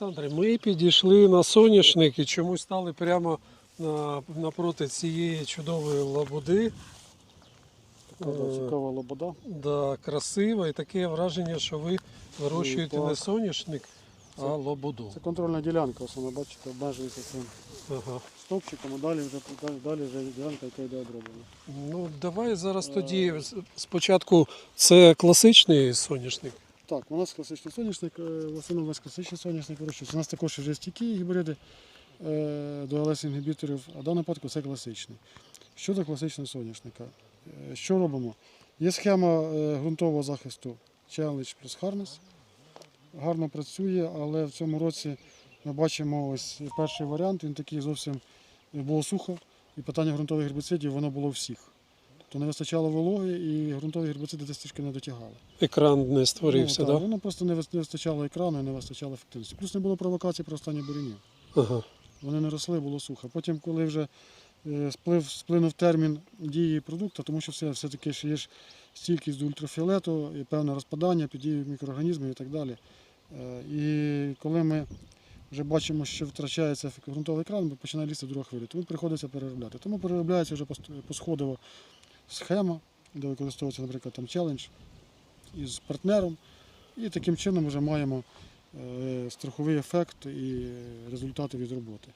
Олександре, ми підійшли на соняшник і чомусь стали прямо на, напроти цієї чудової лабуди. Така цікава лобода. Да, красиво і таке враження, що ви вирощуєте не соняшник, а Це- лобуду. Це контрольна ділянка, саме бачите, обмежується цим Ага. стовпчиком, а далі вже далі, далі вже ділянка, яка йде оброблена. Ну, давай зараз тоді спочатку це класичний соняшник. Так, у нас класичний соняшник, е, в основному весь класичний соняшник вирощується. У нас також вже стійкі гібриди е, до ЛС-інгібіторів, а в даному випадку це класичний. Щодо класичного соняшника, е, що робимо? Є схема ґрунтового захисту Challenge плюс Harness. Гарно працює, але в цьому році ми бачимо ось перший варіант, він такий зовсім було сухо, і питання ґрунтових гербіцидів воно було у всіх. Тобто не вистачало вологи і ґрунтові гербіциди десь трішки не дотягали. Екран не створився, ну, так? так? Воно просто не вистачало екрану і не вистачало ефективності. Плюс не було провокацій про останні бурінів. Ага. Вони не росли, було сухо. Потім, коли вже е, сплив, сплинув термін дії продукту, тому що все, все-таки ж є ж стійкість до ультрафіолету, і певне розпадання під дією мікроорганізмів і так далі. Е, І коли ми вже бачимо, що втрачається ґрунтовий екран, починає лізти друга хвиля. Тому приходиться переробляти. Тому переробляється вже посходово схема, де використовується, наприклад, там челендж із партнером. І таким чином вже маємо е, страховий ефект і результати від роботи.